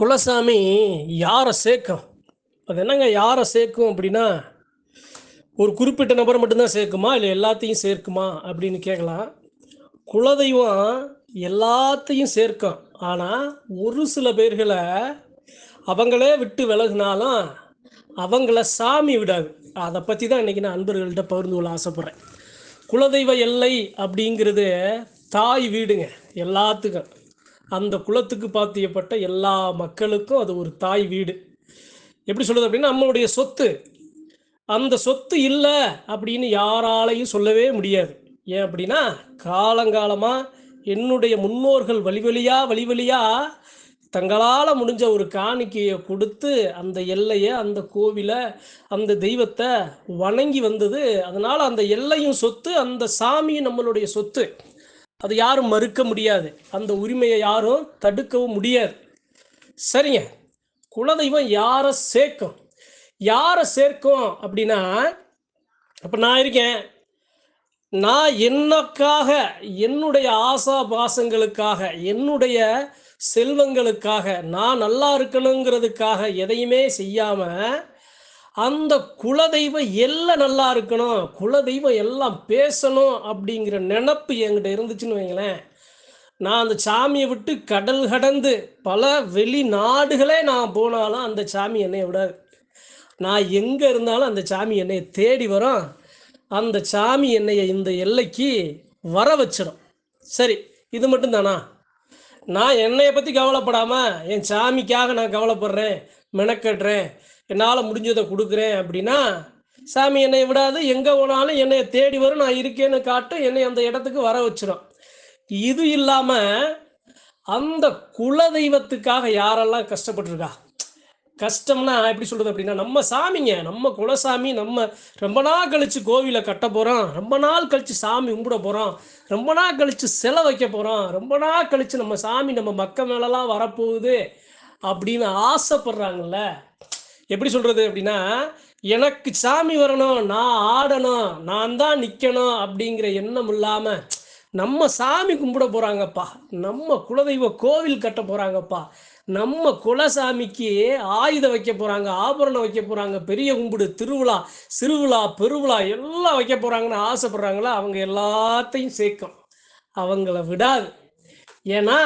குலசாமி யாரை சேர்க்கும்? அது என்னங்க யாரை சேர்க்கும் அப்படின்னா ஒரு குறிப்பிட்ட நபரை மட்டும்தான் சேர்க்குமா? இல்லை எல்லாத்தையும் சேர்க்குமா? அப்படின்னு கேட்கலாம். குலதெய்வம் எல்லாத்தையும் சேர்க்கும். ஆனால் ஒரு சில பேர்களை அவங்களே விட்டு விலகினாலும் அவங்கள சாமி விடாது. அதை பற்றி தான் இன்றைக்கி நான் அன்பர்கள்ட்ட பகிர்ந்து கொள்ள ஆசைப்பட்றேன். குலதெய்வ எல்லை அப்படிங்கிறது தாய் வீடுங்க எல்லாத்துக்கும். அந்த குலத்துக்கு பாத்தியப்பட்ட எல்லா மக்களுக்கும் அது ஒரு தாய் வீடு. எப்படி சொல்கிறது அப்படின்னா நம்மளுடைய சொத்து. அந்த சொத்து இல்லை அப்படின்னு யாராலையும் சொல்லவே முடியாது. ஏன் அப்படின்னா காலங்காலமாக என்னுடைய முன்னோர்கள் வழி வழியா வழி தங்களால் முடிஞ்ச ஒரு காணிக்கையை கொடுத்து அந்த எல்லையை அந்த கோவிலை அந்த தெய்வத்தை வணங்கி வந்தது. அதனால் அந்த எல்லையும் சொத்து அந்த சாமியும் நம்மளுடைய சொத்து. அது யாரும் மறுக்க முடியாது. அந்த உரிமையை யாரும் தடுக்கவும் முடியாது. சரிங்க. குலதெய்வம் யாரை சேர்க்கும்? யாரை சேர்க்கும் அப்படின்னா அப்போ நான் இருக்கேன். நான் என்னக்காக என்னுடைய ஆசா பாசங்களுக்காக என்னுடைய செல்வங்களுக்காக நான் நல்லா இருக்கணுங்கிறதுக்காக எதையுமே செய்யாமல் அந்த குலதெய்வம் எல்லாம் நல்லா இருக்கணும் குலதெய்வம் எல்லாம் பேசணும் அப்படிங்கிற நினப்பு என்கிட்ட இருந்துச்சுன்னு வைங்களேன். நான் அந்த சாமியை விட்டு கடல் கடந்து பல வெளிநாடுகளே நான் போனாலும் அந்த சாமி என்னை விடாது. நான் எங்கே இருந்தாலும் அந்த சாமி என்னை தேடி வரும். அந்த சாமி என்னை இந்த எல்லைக்கு வர வச்சிடும். சரி இது மட்டும்தானா நான் என்னைய பற்றி கவலைப்படாமல் என் சாமிக்காக நான் கவலைப்படுறேன் மெனக்கட்டுறேன் என்னால் முடிஞ்சதை கொடுக்குறேன் அப்படின்னா சாமி என்னை விடாது எங்கே போனாலும் என்னை தேடி வரும் நான் இருக்கேன்னு காட்டும் என்னை அந்த இடத்துக்கு வர வச்சிடும் இது இல்லாமல் அந்த குல தெய்வத்துக்காக யாரெல்லாம் கஷ்டப்பட்டிருக்கா? கஷ்டம்னா எப்படி சொல்கிறது அப்படின்னா நம்ம சாமிங்க நம்ம குலசாமி நம்ம ரொம்ப நாள் கழித்து கோவிலை கட்ட போகிறோம் ரொம்ப நாள் கழித்து சாமி கும்பிட போகிறோம் ரொம்ப நாள் கழித்து சிலை வைக்க போகிறோம் ரொம்ப நாள் கழித்து நம்ம சாமி நம்ம மக்க மேலெலாம் வரப்போகுது அப்படின்னு ஆசைப்படுறாங்கல்ல எப்படி சொல்கிறது அப்படின்னா எனக்கு சாமி வரணும் நான் ஆடணும் நான் தான் நிற்கணும் அப்படிங்கிற எண்ணம் இல்லாமல் நம்ம சாமி கும்பிட போகிறாங்கப்பா நம்ம குலதெய்வ கோவில் கட்ட போகிறாங்கப்பா நம்ம குலசாமிக்கு ஆயுதம் வைக்க போகிறாங்க ஆபரணம் வைக்க போகிறாங்க பெரிய கும்பிடு திருவிழா சிறுவிழா பெருவிழா எல்லாம் வைக்க போகிறாங்கன்னு ஆசைப்படுறாங்களா? அவங்க எல்லாத்தையும் சேர்க்கும். அவங்கள விடாது. ஏன்னா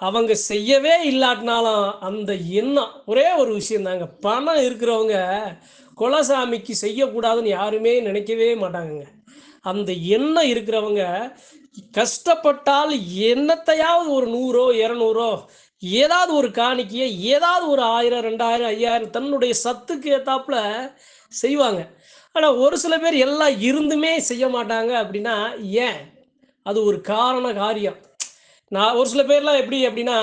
அவங்க செய்யவே இல்லாட்டினாலும் அந்த எண்ணம் ஒரே ஒரு விஷயம் தாங்க பணம் இருக்கிறவங்க குலசாமிக்கு செய்யக்கூடாதுன்னு யாருமே நினைக்கவே மாட்டாங்கங்க. அந்த எண்ணம் இருக்கிறவங்க கஷ்டப்பட்டால் என்னத்தையாவது ஒரு நூறோ இரநூறோ ஏதாவது ஒரு காணிக்கையை ஏதாவது ஒரு ஆயிரம் ரெண்டாயிரம் ஐயாயிரம் தன்னுடைய சத்துக்கு ஏத்தாப்புல செய்வாங்க. ஆனால் ஒரு சில பேர் எல்லாம் இருந்துமே செய்ய மாட்டாங்க அப்படின்னா ஏன்? அது ஒரு காரண காரியம். நான் ஒரு சில பேர்லாம் எப்படி அப்படின்னா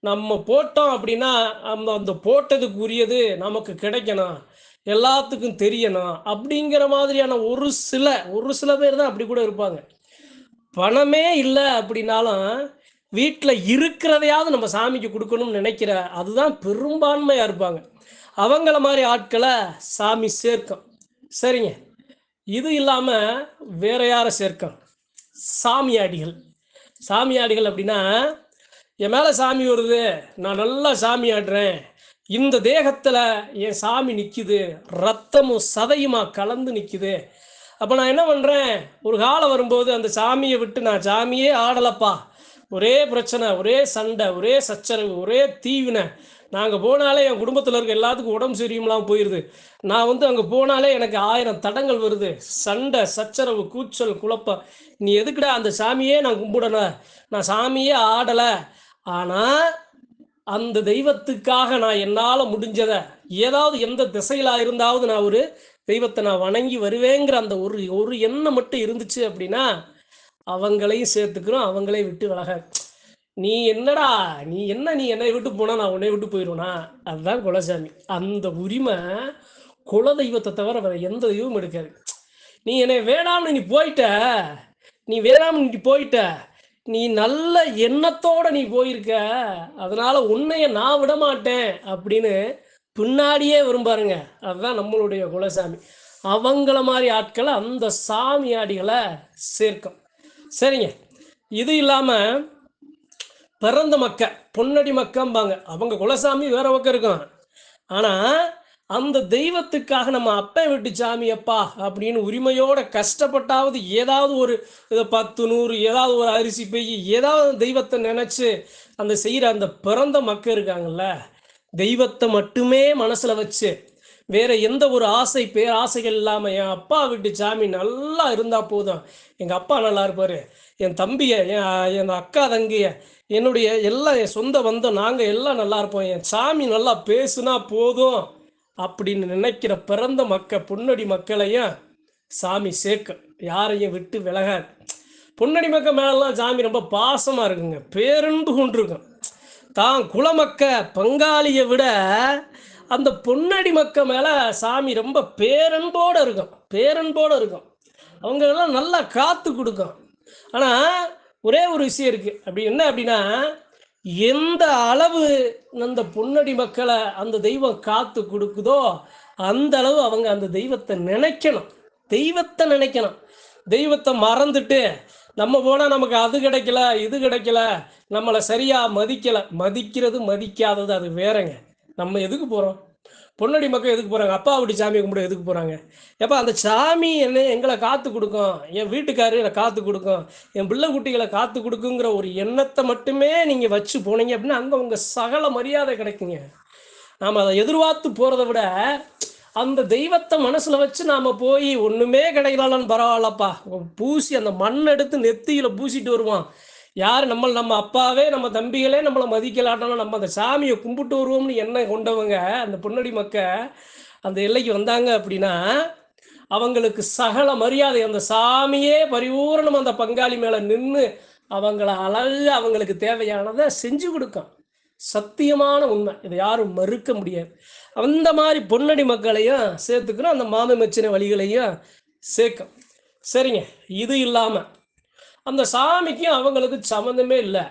நம்ம போட்டோம் அப்படின்னா அந்த அந்த போட்டதுக்கு உரியது நமக்கு கிடைக்கணும் எல்லாத்துக்கும் தெரியணும் அப்படிங்கிற மாதிரியான ஒரு சில ஒரு சில பேர் தான் அப்படி கூட இருப்பாங்க. பணமே இல்லை அப்படின்னாலும் வீட்டில் இருக்கிறதையாவது நம்ம சாமிக்கு கொடுக்கணும்னு நினைக்கிற அதுதான் பெரும்பான்மையாக இருப்பாங்க. அவங்கள மாதிரி ஆட்களை சாமி சேர்க்கும். சரிங்க. இது இல்லாமல் வேற யாரை சேர்க்கும்? சாமியாடிகள். சாமியாடிகள் அப்படின்னா என் மேலே சாமி வருது நான் நல்லா சாமி ஆடுறேன். இந்த தேகத்தில் என் சாமி நிற்கிது ரத்தமும் சதையுமா கலந்து நிற்கிது அப்போ நான் என்ன பண்ணுறேன் ஒரு காலம் வரும்போது அந்த சாமியை விட்டு நான் சாமியே ஆடலப்பா. ஒரே பிரச்சனை ஒரே சண்டை ஒரே சச்சரவு ஒரே தீவினை. நாங்கள் போனாலே என் குடும்பத்தில் இருக்க எல்லாத்துக்கும் உடம்பு சரியும்லாம் போயிடுது நான் வந்து அங்கே போனாலே எனக்கு ஆயிரம் தடங்கள் வருது. சண்டை சச்சரவு கூச்சல் குழப்பம். நீ எதுக்குடா அந்த சாமியே நான் கும்பிடல? நான் சாமியே ஆடலை. ஆனால் அந்த தெய்வத்துக்காக நான் என்னால் முடிஞ்சதை ஏதாவது எந்த திசையிலாக இருந்தாவது நான் ஒரு தெய்வத்தை நான் வணங்கி வருவேங்கிற அந்த ஒரு ஒரு எண்ணம் மட்டும் இருந்துச்சு அப்படின்னா அவங்களையும் சேர்த்துக்கிறோம் அவங்களையும் விட்டு விலக. நீ என்னடா நீ என்ன நீ என்னை விட்டு போனா நான் உன்னை விட்டு போயிடுவேனா அதுதான் குலசாமி. அந்த உரிமை குலதெய்வத்தை தவிர வேற எந்த தெய்வமும் எடுக்காது. நீ என்னை வேணாம்னு நீ போயிட்ட. நீ வேணாம்னு நீ போயிட்ட. நீ நல்ல எண்ணத்தோட நீ போயிருக்க. அதனால உன்னைய நான் விட மாட்டேன் அப்படின்னு பின்னாடியே வரும் பாருங்க. அதுதான் நம்மளுடைய குலசாமி. அவங்கள மாதிரி ஆட்களை அந்த சாமியாடிகளை சேர்க்கும். சரிங்க. இது இல்லாமல் பிறந்த மக்க பொன்னடி மக்கம்பாங்க. அவங்க குலசாமி வேற பக்கம் இருக்கும் ஆனா அந்த தெய்வத்துக்காக நம்ம அப்பன் விட்டு சாமி அப்பா அப்படின்னு உரிமையோட கஷ்டப்பட்டாவது ஏதாவது ஒரு இதை பத்து நூறு ஏதாவது ஒரு அரிசி பெய் ஏதாவது தெய்வத்தை நினைச்சு அந்த செய்யற அந்த பிறந்த மக்கள் இருக்காங்கல்ல தெய்வத்தை மட்டுமே மனசுல வச்சு வேற எந்த ஒரு ஆசை பேராசைகள் இல்லாமல் என் அப்பா வீட்டு சாமி நல்லா இருந்தால் போதும். எங்கள் அப்பா நல்லா இருப்பார். என் தம்பியை என் என் அக்கா தங்கிய என்னுடைய எல்லாம் என் சொந்த பந்தம் நாங்கள் எல்லாம் நல்லா இருப்போம். என் சாமி நல்லா பேசுனா போதும் அப்படின்னு நினைக்கிற பிறந்த மக்க பொன்னடி மக்களையும் சாமி சேர்க்கும். யாரையும் விட்டு விலகாது. பொன்னடி மக்க மேலெல்லாம் சாமி ரொம்ப பாசமாக இருக்குங்க. பேரன்பு கொண்டிருக்கும். தான் குலமக்க பங்காளியை விட அந்த பொன்னடி மக்க மேலே சாமி ரொம்ப பேரன்போடு இருக்கும். பேரன்போட இருக்கும். அவங்க எல்லாம் நல்லா காத்து கொடுக்கும். ஆனால் ஒரே ஒரு விஷயம் இருக்குது அப்படி என்ன அப்படின்னா எந்த அளவு அந்த பொன்னடி மக்களை அந்த தெய்வம் காத்து கொடுக்குதோ அந்த அளவு அவங்க அந்த தெய்வத்தை நினைக்கணும். தெய்வத்தை நினைக்கணும். தெய்வத்தை மறந்துட்டு நம்ம போனால் நமக்கு அது கிடைக்கல இது கிடைக்கல நம்மளை சரியாக மதிக்கலை. மதிக்கிறது மதிக்காதது அது வேறங்க. நம்ம எதுக்கு போகிறோம் பொன்னடி மக்கள் எதுக்கு போகிறாங்க அப்பா அப்படி சாமி கும்பிட எதுக்கு போகிறாங்க எப்போ அந்த சாமி என்ன எங்களை காத்து கொடுக்கும். என் வீட்டுக்காரு என்னை காத்து கொடுக்கும். என் பிள்ளை குட்டிகளை காத்து கொடுக்குங்கிற ஒரு எண்ணத்தை மட்டுமே நீங்கள் வச்சு போனீங்க அப்படின்னா அங்கே உங்கள் சகல மரியாதை கிடைக்குங்க. நாம் அதை எதிர்பார்த்து போகிறத விட அந்த தெய்வத்தை மனசில் வச்சு நாம் போய் ஒன்றுமே கிடைக்கலாம்னு பரவாயில்லப்பா. பூசி அந்த மண் எடுத்து நெத்தியில் பூசிட்டு வருவான். யார் நம்ம நம்ம அப்பாவே நம்ம தம்பிகளே நம்மளை மதிக்கலாட்டாலும் நம்ம அந்த சாமியை கும்பிட்டு வருவோம்னு எண்ணம் கொண்டவங்க அந்த பொன்னடி மக்க அந்த எல்லைக்கு வந்தாங்க அப்படின்னா அவங்களுக்கு சகல மரியாதை அந்த சாமியே பரிபூரணம் அந்த பங்காளி மேலே நின்று அவங்கள அழகு அவங்களுக்கு தேவையானதை செஞ்சு கொடுக்கும். சத்தியமான உண்மை. இதை யாரும் மறுக்க முடியாது. அந்த மாதிரி பொன்னடி மக்களையும் சேர்த்துக்கணும். அந்த மாமை மச்சின வழிகளையும் சேர்க்கும். சரிங்க. இது இல்லாமல் அந்த சாமிக்கும் அவங்களுக்கு சம்மந்தமே இல்லை.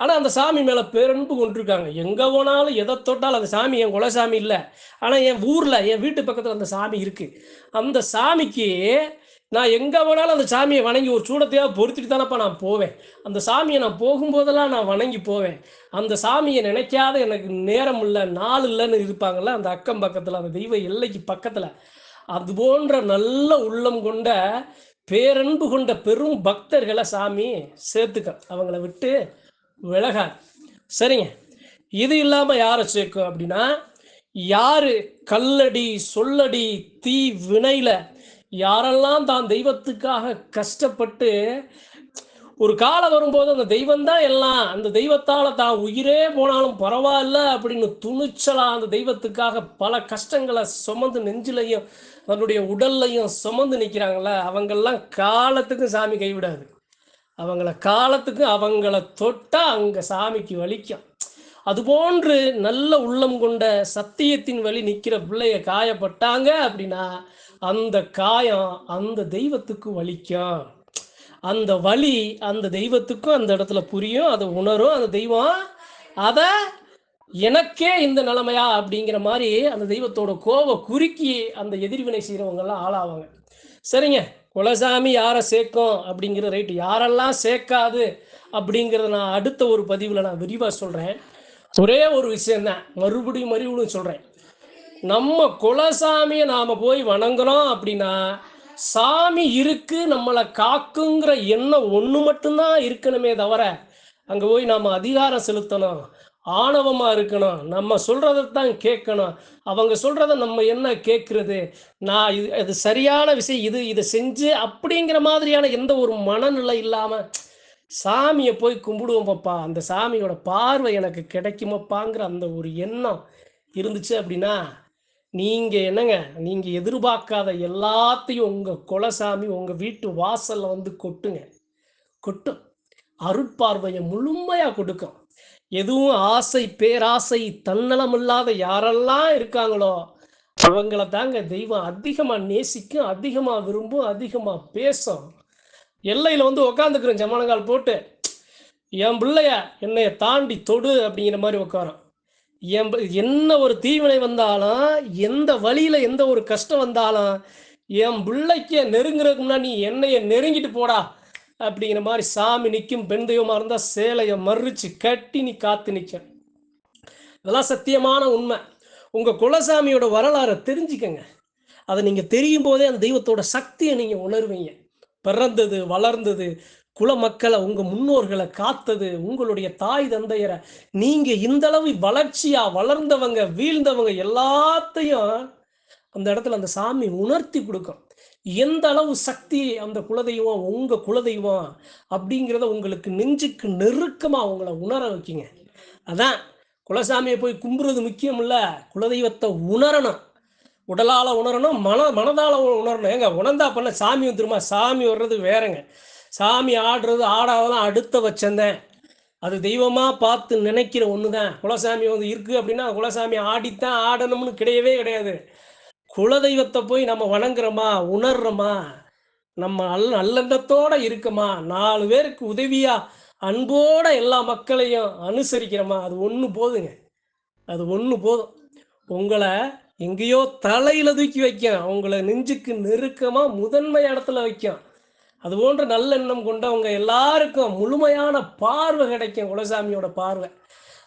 ஆனால் அந்த சாமி மேலே பேரன்பு கொண்டிருக்காங்க. எங்கே போனாலும் எதை தொட்டாலும் அந்த சாமி என் குலசாமி இல்லை. ஆனால் என் ஊரில் என் வீட்டு பக்கத்தில் அந்த சாமி இருக்குது அந்த சாமிக்கு நான் எங்கே போனாலும் அந்த சாமியை வணங்கி ஒரு சூடத்தையாக பொறுத்துட்டு தானப்பா நான் போவேன். அந்த சாமியை நான் போகும்போதெல்லாம் நான் வணங்கி போவேன். அந்த சாமியை நினைக்காத எனக்கு நேரம் இல்லை நாள் இல்லைன்னு இருப்பாங்கள்ல அந்த அக்கம் பக்கத்தில் அந்த தெய்வ எல்லைக்கு பக்கத்தில். அது போன்ற நல்ல உள்ளம் கொண்ட பேரன்பு கொண்ட பெரும் பக்தர்களை சாமி சேர்த்துக்க அவங்கள விட்டு விலகாது. சரிங்க. இது இல்லாமல் யாரை சேர்க்கும் அப்படின்னா யாரு கல்லடி சொல்லடி தீ வினையில யாரெல்லாம் தான் தெய்வத்துக்காக கஷ்டப்பட்டு ஒரு காலம் வரும்போது அந்த தெய்வம் தான் எல்லாம் அந்த தெய்வத்தால தான் உயிரே போனாலும் பரவாயில்ல அப்படின்னு துணிச்சலா அந்த தெய்வத்துக்காக பல கஷ்டங்களை சுமந்து நெஞ்சிலையும் தன்னுடைய உடல்லையும் சுமந்து நிற்கிறாங்கள அவங்கெல்லாம் காலத்துக்கும் சாமி கைவிடாது. அவங்கள காலத்துக்கும் அவங்கள தொட்டா அங்க சாமிக்கு வலிக்கும். அதுபோன்று நல்ல உள்ளம் கொண்ட சத்தியத்தின் வழி நிற்கிற பிள்ளைய காயப்பட்டாங்க அப்படின்னா அந்த காயம் அந்த தெய்வத்துக்கு வலிக்கும். அந்த வலி அந்த தெய்வத்துக்கும் அந்த இடத்துல புரியும் அதை உணரும் அந்த தெய்வம் அதை எனக்கே இந்த நிலைமையா அப்படிங்கிற மாதிரி அந்த தெய்வத்தோட கோவை குறுக்கி அந்த எதிர்வினை செய்கிறவங்கெல்லாம் ஆளாவாங்க. சரிங்க குலசாமி யாரை சேர்க்கும் அப்படிங்கிற ரைட்டு யாரெல்லாம் சேர்க்காது அப்படிங்கிறத நான் அடுத்த ஒரு பதிவில் நான் விரிவாக சொல்கிறேன் ஒரே ஒரு விஷயந்தான் மறுபடியும் மறுபடியும் சொல்கிறேன் நம்ம குலசாமியை நாம் போய் வணங்குறோம் அப்படின்னா சாமி இருக்கு நம்மளை காக்குங்கிற எண்ணம் ஒன்று மட்டும்தான் இருக்கணுமே தவிர அங்கே போய் நாம் அதிகாரம் செலுத்தணும். ஆணவமாக இருக்கணும். நம்ம சொல்கிறத தான் கேட்கணும். அவங்க சொல்கிறத நம்ம என்ன கேட்குறது? நான் இது இது சரியான விஷயம். இது இதை செஞ்சு அப்படிங்கிற மாதிரியான எந்த ஒரு மனநிலை இல்லாமல் சாமியை போய் கும்பிடுவோம் பாப்பா. அந்த சாமியோட பார்வை எனக்கு கிடைக்குமப்பாங்கிற அந்த ஒரு எண்ணம் இருந்துச்சு அப்படின்னா நீங்கள் என்னங்க? நீங்கள் எதிர்பார்க்காத எல்லாத்தையும் உங்கள் குலசாமி உங்கள் வீட்டு வாசலில் வந்து கொட்டுங்க. கொட்டும். அருட்பார்வையை முழுமையாக கொடுக்கும். எதுவும் ஆசை பேராசை தன்னலம் இல்லாத யாரெல்லாம் இருக்காங்களோ அவங்கள தாங்க தெய்வம் அதிகமாக நேசிக்கும் அதிகமாக விரும்பும் அதிகமாக பேசும். எல்லையில் வந்து உக்காந்துக்கிறோம் ஜமானங்கால் போட்டு. என் பிள்ளைய என்னைய தாண்டி தொடு அப்படிங்கிற மாதிரி உட்காரும் என் என்ன ஒரு தீவினை வந்தாலும் எந்த வழியில் எந்த ஒரு கஷ்டம் வந்தாலும் என் பிள்ளைக்கு நெருங்குறதுக்கு முன்னாடி நீ என்னைய நெருங்கிட்டு போடா. அப்படிங்கிற மாதிரி சாமி நிற்கும் பெண் தெய்வமாக இருந்தால் சேலையை மறுச்சு கட்டி நீ காத்து நிற்க இதெல்லாம் சத்தியமான உண்மை. உங்கள் குலசாமியோட வரலாறை தெரிஞ்சுக்கங்க. அதை நீங்கள் தெரியும் போதே அந்த தெய்வத்தோட சக்தியை நீங்கள் உணர்வீங்க. பிறந்தது வளர்ந்தது குல மக்களை உங்கள் முன்னோர்களை காத்தது உங்களுடைய தாய் தந்தையரை. நீங்கள் இந்தளவு வளர்ச்சியாக வளர்ந்தவங்க வீழ்ந்தவங்க எல்லாத்தையும் அந்த இடத்துல அந்த சாமி உணர்த்தி கொடுக்கும். எந்த அளவு சக்தி அந்த குலதெய்வம் உங்கள் குலதெய்வம் அப்படிங்கிறத உங்களுக்கு நெஞ்சுக்கு நெருக்கமாக உங்களை உணர வைக்கிங்க. அதான் குலசாமியை போய் கும்புறது முக்கியம் இல்லை குலதெய்வத்தை உணரணும். உடலால் உணரணும் மன மனதால் உணரணும். ஏங்க உணர்ந்தா பண்ண சாமி வந்துருமா? சாமி வர்றது வேறங்க. சாமி ஆடுறது ஆடாதான் அடுத்த வச்சந்தேன். அது தெய்வமாக பார்த்து நினைக்கிற ஒன்று தான் குலசாமி வந்து இருக்குது அப்படின்னா குலசாமி ஆடித்தான் ஆடணும்னு கிடையவே கிடையாது. குலதெய்வத்தை போய் நம்ம வணங்குறோமா உணர்றோமா? நம்ம அல் நல்லெண்ணத்தோட இருக்குமா? நாலு பேருக்கு உதவியா அன்போட எல்லா மக்களையும் அனுசரிக்கிறோமா? அது ஒன்று போதுங்க. அது ஒன்று போதும். உங்களை எங்கேயோ தலையில தூக்கி வைக்கும். உங்களை நெஞ்சுக்கு நெருக்கமாக முதன்மை இடத்துல வைக்கும். அது போன்ற நல்லெண்ணம் கொண்டவங்க எல்லாருக்கும் முழுமையான பார்வை கிடைக்கும். குலசாமியோட பார்வை.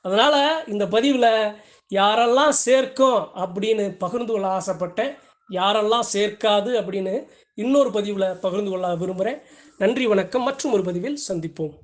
அதனால் இந்த பதிவில் யாரெல்லாம் சேர்க்கும் அப்படின்னு பகிர்ந்து கொள்ள ஆசைப்பட்டேன். யாரெல்லாம் சேர்க்காது அப்படின்னு இன்னொரு பதிவில் பகிர்ந்து கொள்ள விரும்புகிறேன் நன்றி வணக்கம். மற்றும் ஒரு பதிவில் சந்திப்போம்.